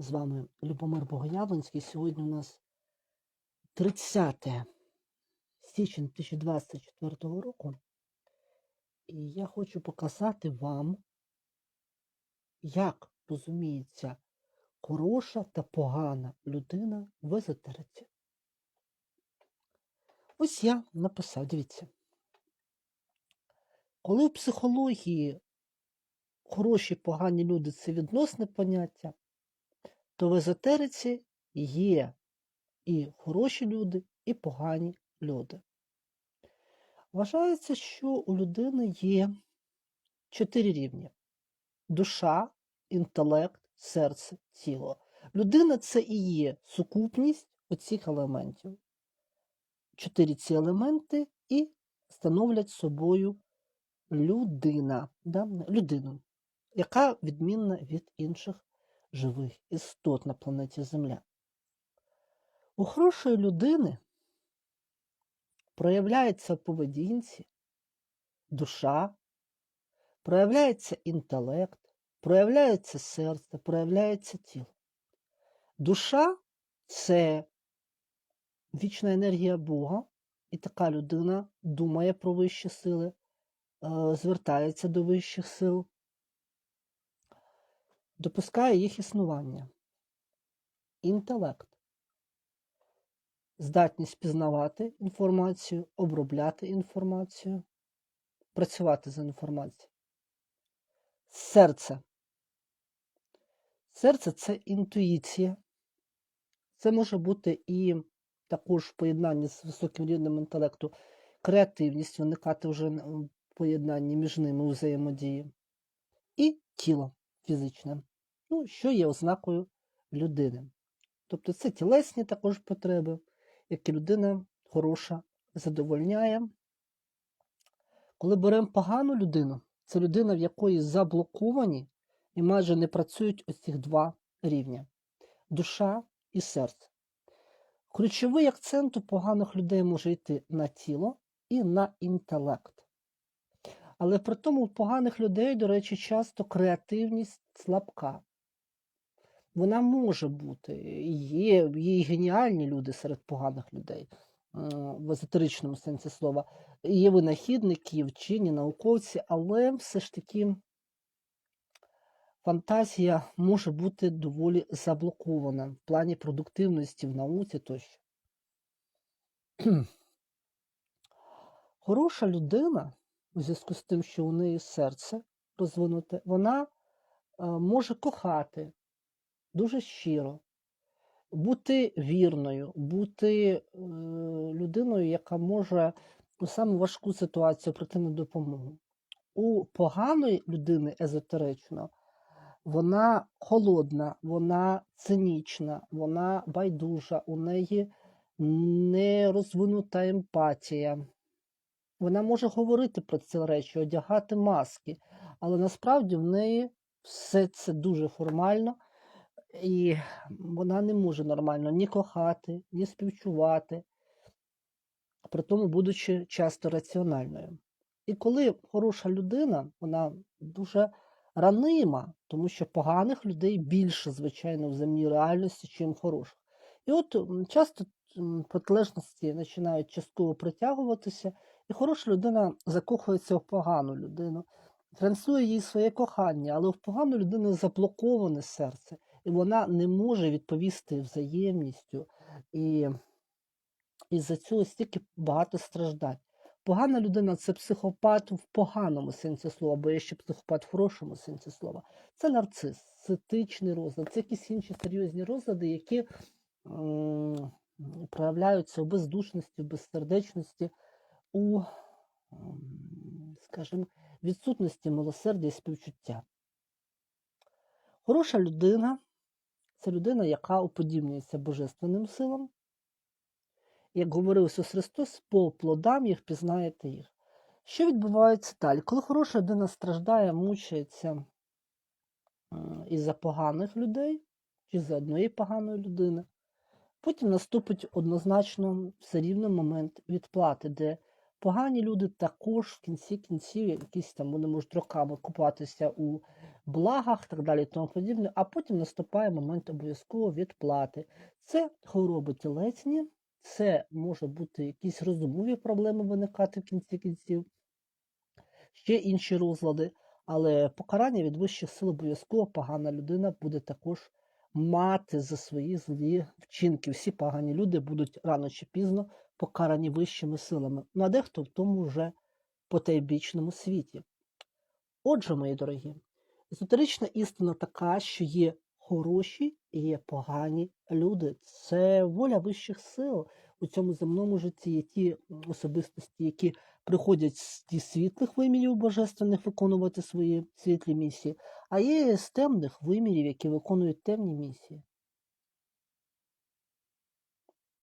З вами Любомир Богоявленський. Сьогодні у нас 30 січня 2024 року. І я хочу показати вам, як розуміється хороша та погана людина в езотериці. Ось я написав, дивіться. Коли в психології хороші погані люди це відносне поняття, то в езотериці є і хороші люди, і погані люди. Вважається, що у людини є чотири рівні: душа, інтелект, серце, тіло. Людина це і є сукупність оцих елементів. Чотири ці елементи і становлять собою людина, да? людину, яка відмінна від інших живих істот на планеті Земля. У хорошої людини проявляється в поведінці душа, проявляється інтелект, проявляється серце, проявляється тіло. Душа це вічна енергія Бога, і така людина думає про вищі сили, е, звертається до вищих сил, допускає їх існування. Інтелект. Здатність пізнавати інформацію, обробляти інформацію, працювати з інформацією. Серце. Серце це інтуїція. Це може бути і також в поєднанні з високим рівнем інтелекту креативність, виникати вже в поєднанні між ними взаємодії. І тіло фізичне, ну, що є ознакою людини. Тобто це тілесні також потреби, які людина хороша задовольняє. Коли беремо погану людину, це людина, в якої заблоковані і майже не працюють ось цих два рівня душа і серце. Ключовий акцент у поганих людей може йти на тіло і на інтелект. Але при тому у поганих людей, до речі, часто креативність слабка. Вона може бути. Є, є геніальні люди серед поганих людей е, в езотеричному сенсі слова. Є винахідники, вчені, науковці, але все ж таки фантазія може бути доволі заблокована в плані продуктивності в науці тощо. Хороша людина, у зв'язку з тим, що у неї серце розвинуте, вона е, може кохати дуже щиро, бути вірною, бути е, людиною, яка може у саму важку ситуацію прийти на допомогу. У поганої людини езотерично вона холодна, вона цинічна, вона байдужа, у неї не розвинута емпатія. Вона може говорити про ці речі, одягати маски, але насправді в неї все це дуже формально, і вона не може нормально ні кохати, ні співчувати, при тому будучи часто раціональною. І коли хороша людина, вона дуже ранима, тому що поганих людей більше, звичайно, в земній реальності, чим хороших. І от часто протилежності починають частково притягуватися, і хороша людина закохується в погану людину, транслює їй своє кохання, але в погану людину заблоковане серце, вона не може відповісти взаємністю. І, і за цього стільки багато страждань. Погана людина це психопат в поганому сенсі слова, бо є ще психопат в хорошому сенсі слова. Це нарцис, ситичний розлад, це якісь інші серйозні розлади, які м, проявляються у бездушності, в безсердечності, у, скажімо, відсутності милосердя і співчуття. Хороша людина це людина, яка уподібнюється божественним силам. Як говорив Ісус Христос, по плодам їх пізнаєте їх. Що відбувається далі? Коли хороша людина страждає, мучається м, із-за поганих людей чи за одної поганої людини, потім наступить однозначно все рівно момент відплати, де погані люди також в кінці кінців, якісь там вони можуть роками купатися у благах, так далі тому подібне, а потім наступає момент обов'язково відплати. Це хвороби тілесні, це може бути якісь розумові проблеми виникати в кінці кінців, ще інші розлади, але покарання від вищих сил обов'язково погана людина буде також мати за свої злі вчинки. Всі погані люди будуть рано чи пізно покарані вищими силами. Ну а дехто в тому вже потайбічному світі. Отже, мої дорогі, езотерична істина така, що є хороші і є погані люди. Це воля вищих сил у цьому земному житті. Є ті особистості, які приходять з ті світлих вимірів божественних виконувати свої світлі місії, а є з темних вимірів, які виконують темні місії.